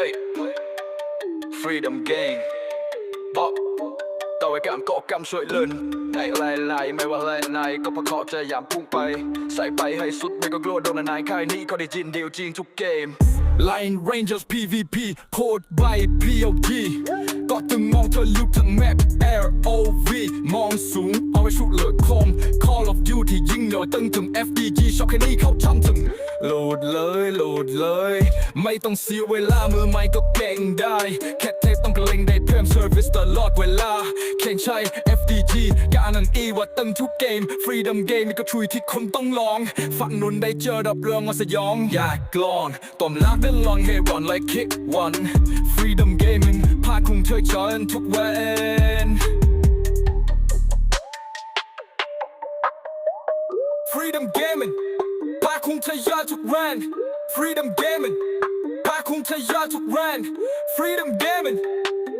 Hey Freedom Game บอกต่อไว้การก่อกรรมช่วยลินในอะไรไหนไม่ว่าอะไรไหนก็พราะเขาจะยามพุ่งไป ใส่ไปให้สุดไม่ก็กลัวโดนนายค่ายนี้ก็ได้จินเดียวจริงทุกเกม Line Rangers PVP โคดใบ POG ก็ตึงมองเธอลุกทั้งแมป ROV มองสูงเอาไว้ชุดเลือดคม Call of Duty ยิงเหนือตึงถึง FDG ชอบแค่นี้เขาทำถึงโล ดเลย ไม่ต้องเสียเวลามือไม่ก็เก่งได้ แค่เทสต้องกระเลงได้เพิ่มเซอร์วิสตลอดเวลาเข่งใช้ FDG การันตีว่าตึงทุกเกม Freedom Game นี่ก็ชุยที่คุณต้องลอง ฝักนุนได้เจอดับเรื่องมาสยอง อยากกลองต้มลักได้ลองให้รอน like kick one Freedom Gaming พาคุณเธอจอยทุกวัน Freedom Gaming พาคุณทะยานทุกแรน Freedom Gaming พาคุณทะยานทุกแรน Freedom Gaming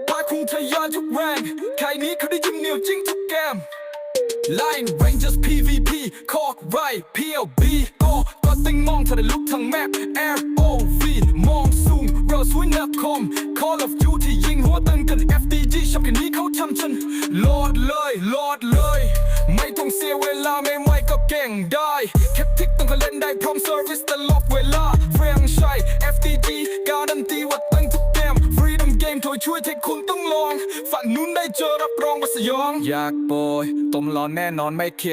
พาคุณทะยานทุกแรนใครนี้เขาได้ยิงเหนียวจริงทุกเกม Line Rangers PVP คอกไร PLB ก็ก็ติงมองเธอได้ลุกทั้งแมป ROV มองสูงเราสวยนักคม Call of Duty ยิงหัวตึงกัน FDG ชอบกันนี้เขาทำฉันโหลดเลยโหลดเลย ไม่ต้องเสียเวลาไม่ไหวก็เก่งได้แค่ทิก ได้พรอมเซอร์วิสตลอดเวลาเฟรงชัย FDG การันตีว่าตั้งทุกเกม Freedom Game ถอยช่วยที่คุณต้องลอง ฝันนู้นได้เจอรับรองว่าสยอง อยากโปรยต้มร้อนแน่นอนไม่เคี